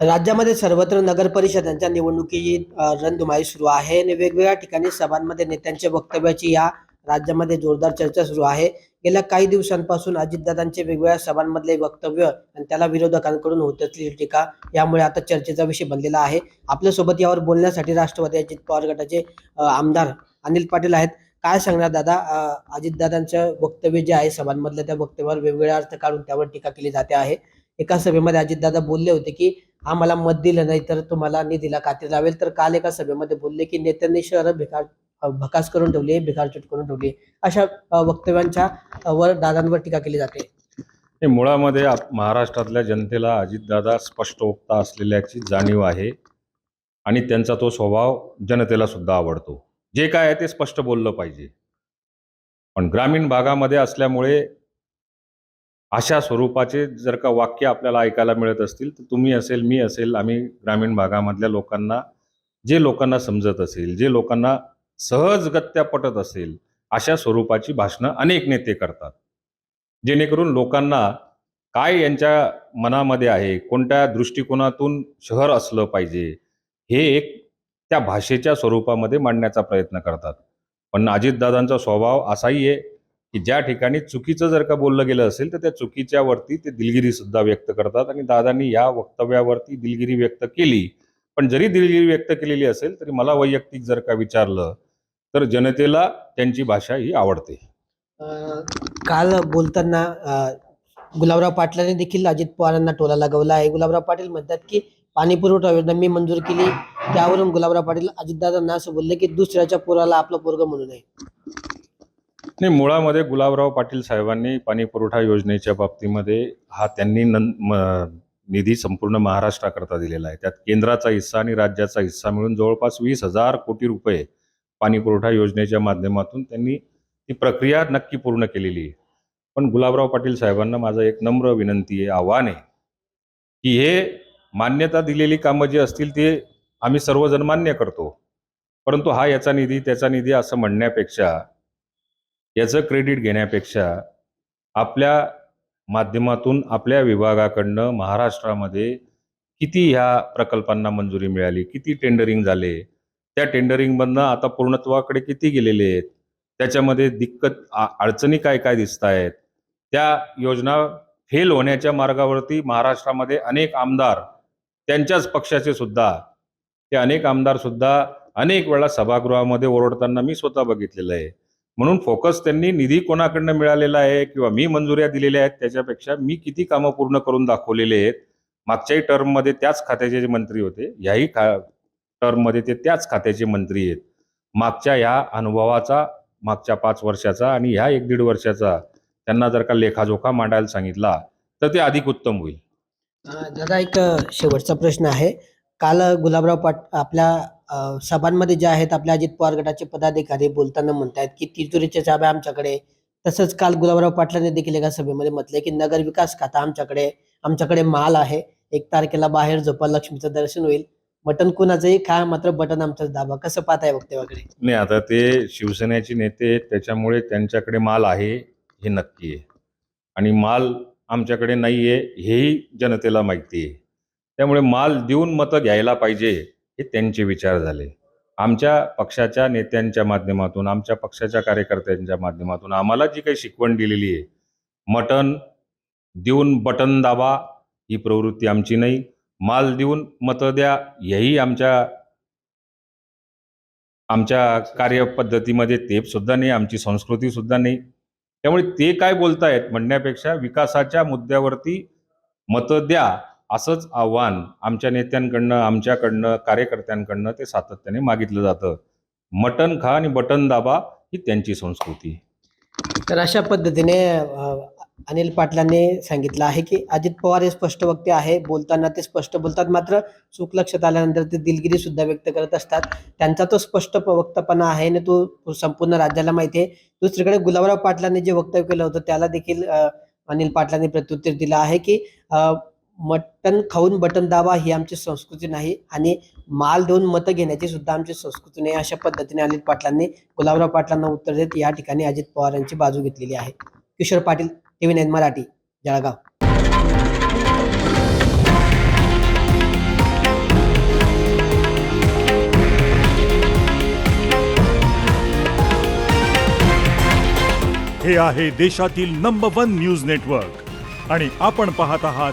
राज्यामध्ये सर्वत्र नगर परिषदांच्या निवडणुकीची रणधुमाई सुरू आहे आणि वेगवेगळ्या ठिकाणी सभांमध्ये नेत्यांच्या वक्तव्याची या राज्यामध्ये जोरदार चर्चा सुरू आहे. गेल्या काही दिवसांपासून अजितदादांचे वेगवेगळ्या सभांमधले वक्तव्य आणि त्याला विरोधकांकडून होत असलेली टीका यामुळे आता चर्चेचा विषय बनलेला आहे. आपल्यासोबत यावर बोलण्यासाठी राष्ट्रवादी अजित पवार गटाचे आमदार अनिल पाटील आहेत. काय सांगणार दादा? अजितदादांचं वक्तव्य जे आहे सभांमधलं त्या वक्तव्यावर वेगवेगळ्या अर्थ काढून त्यावर टीका केली जाते आहे. एका सभेमध्ये अजितदादा बोलले होते की आम्हाला मत दिलं नाही तर तुम्हाला निधीला कात्री लावेल. तर काल एका सभेमध्ये बोलले की नेत्यांनी शहर भिकार भकास करून ठेवली आहे करून ठेवली आहे. अशा वक्तव्यांच्या वर दादांवर टीका केली जाते. मुळामध्ये महाराष्ट्रातल्या जनतेला अजितदादा स्पष्टवक्ता असलेल्याची जाणीव आहे आणि त्यांचा तो स्वभाव जनतेला सुद्धा आवडतो. जे काय आहे ते स्पष्ट बोललं पाहिजे. पण ग्रामीण भागामध्ये असल्यामुळे अशा स्वरूपाचे जर का वाक्य आपल्याला ऐकायला मिळत असतील तर तुम्ही असेल मी असेल आम्ही ग्रामीण भागामधल्या लोकांना जे लोकांना समजत असेल जे लोकांना सहजगत्या पटत असेल अशा स्वरूपाची भाषणं अनेक नेते करतात. जेणेकरून लोकांना काय यांच्या मनामध्ये आहे कोणत्या दृष्टिकोनातून शहर असलं पाहिजे हे एक त्या भाषेच्या स्वरूपामध्ये मांडण्याचा प्रयत्न करतात. पण अजितदादांचा स्वभाव असाही आहे की ज्या ठिकाणी चुकीचं जर का बोललं गेलं असेल तर त्या चुकीच्या वरती ते दिलगिरी सुद्धा व्यक्त करतात. आणि दादांनी या वक्तव्यावरती दिलगिरी व्यक्त केली. पण जरी दिलगिरी व्यक्त केलेली असेल तरी मला वैयक्तिक जर का विचारलं तर जनतेला त्यांची भाषा ही आवडते. काल बोलताना गुलाबराव पाटलांनी देखील अजित पवारांना टोला लागवला आहे. गुलाबराव पाटील म्हणतात की पाणी पुरवठा योजना मी मंजूर केली त्यावरून गुलाबराव पाटील अजितदादांना असं बोलले की दुसऱ्याच्या पुराला आपलं पोरग म्हणून आहे नाही मुळामध्ये गुलाबराव पाटील साहेबांनी पाणी पुरवठा योजनेच्या बाबतीमध्ये हा त्यांनी नं म- निधी संपूर्ण महाराष्ट्राकरता दिलेला आहे. त्यात केंद्राचा हिस्सा आणि राज्याचा हिस्सा मिळून जवळपास वीस हजार कोटी रुपये पाणी पुरवठा योजनेच्या माध्यमातून त्यांनी ती प्रक्रिया नक्की पूर्ण केलेली आहे. पण गुलाबराव पाटील साहेबांना माझं एक नम्र विनंती आहे आव्हान आहे की हे मान्यता दिलेली कामं जी असतील ते आम्ही सर्वजण मान्य करतो. परंतु हा याचा निधी त्याचा निधी असं म्हणण्यापेक्षा याचं क्रेडिट घेण्यापेक्षा आपल्या माध्यमातून आपल्या विभागाकडनं महाराष्ट्रामध्ये किती ह्या प्रकल्पांना मंजुरी मिळाली? किती टेंडरिंग झाले? त्या टेंडरिंगमधनं आता पूर्णत्वाकडे किती गेलेले आहेत? त्याच्यामध्ये दिक्कत अडचणी काय काय दिसत आहेत त्या योजना फेल होण्याच्या मार्गावरती महाराष्ट्रामध्ये अनेक आमदार त्यांच्याच पक्षाचे सुद्धा ते अनेक आमदार सुद्धा अनेक वेळा सभागृहामध्ये ओरडताना मी स्वतः बघितलेलं आहे. म्हणून फोकस त्यांनी निधी कोणाकडनं मिळालेला आहे किंवा मी मंजुऱ्या दिलेल्या आहेत त्याच्यापेक्षा मी किती कामं पूर्ण करून दाखवलेले आहेत मागच्याही टर्ममध्ये त्याच खात्याचे जे मंत्री होते याही खा टर्ममध्ये ते त्याच खात्याचे मंत्री आहेत. मागच्या ह्या अनुभवाचा मागच्या पाच वर्षाचा आणि ह्या एक दीड वर्षाचा त्यांना जर का लेखाजोखा मांडायला सांगितला तर ते अधिक उत्तम होईल. दादा एक शेवटचा प्रश्न आहे. काल गुलाबराव पाट आपल्या सभांमध्ये जे आहेत आपल्या अजित पवार गटाचे पदाधिकारी बोलताना म्हणतायत की तिजोरीच्या चाब्या आमच्याकडे. तसंच काल गुलाबराव पाटलांनी देखील एका सभेमध्ये म्हटले की नगर विकास खाता आमच्याकडे आमच्याकडे माल आहे. एक तारखेला बाहेर झोपा लक्ष्मीचं दर्शन होईल. बटन कुणाचंही खा मात्र बटन आमचंच दाबा. कसं पाहताय वक्तव्याकडे नाही आता ते शिवसेनेचे नेते आहेत त्याच्यामुळे त्यांच्याकडे माल आहे हे नक्की आहे. आणि माल आमच्याकडे नाही आहे हेही जनतेला माहिती आहे. त्यामुळे माल देऊन मतं घ्यायला पाहिजे. हे त्यांचे विचार झाले. आमच्या पक्षाच्या नेत्यांच्या माध्यमातून आमच्या पक्षाच्या कार्यकर्त्यांच्या माध्यमातून आम्हाला जी काही शिकवण दिलेली आहे मटन देऊन बटन दाबा ही प्रवृत्ती आमची नाही. माल देऊन मतं द्या याही आमच्या आमच्या कार्यपद्धतीमध्ये ते सुद्धा नाही आमची संस्कृती सुद्धा नाही. त्यामुळे ते काय बोलतायत म्हणण्यापेक्षा विकासाच्या मुद्द्यावरती मतं द्या. असंच आव्हान आमच्या नेत्यांकडनं आमच्याकडनं कार्यकर्त्यांकडनं ते सातत्याने मागितलं जातं. मटन खा आणि बटन दाबा ही त्यांची संस्कृती. तर अशा पद्धतीने अनिल पाटलांनी सांगितलं आहे की अजित पवार हे स्पष्ट वक्ते आहे. बोलताना ते स्पष्ट बोलतात. मात्र चूक लक्षात आल्यानंतर ते दिलगिरी सुद्धा व्यक्त करत असतात. त्यांचा तो स्पष्ट प- वक्तपणा आहे आणि तो संपूर्ण राज्याला माहिती आहे. दुसरीकडे गुलाबराव पाटलांनी जे वक्तव्य केलं होतं त्याला देखील अनिल पाटलांनी प्रत्युत्तर दिलं आहे की मटन खाऊन बटन दाबा ही आमची संस्कृती नाही आणि माल देऊन मतं घेण्याची सुद्धा आमची संस्कृती नाही अशा पद्धतीने अजित पाटलांनी गुलाबराव पाटलांना उत्तर देत या ठिकाणी अजित पवार यांची बाजू घेतलेली आहे. Kishor Patil TV nine Marathi Jalgaon. हे आहे देशातील नंबर वन न्यूज नेटवर्क आणि आपण पाहत आहात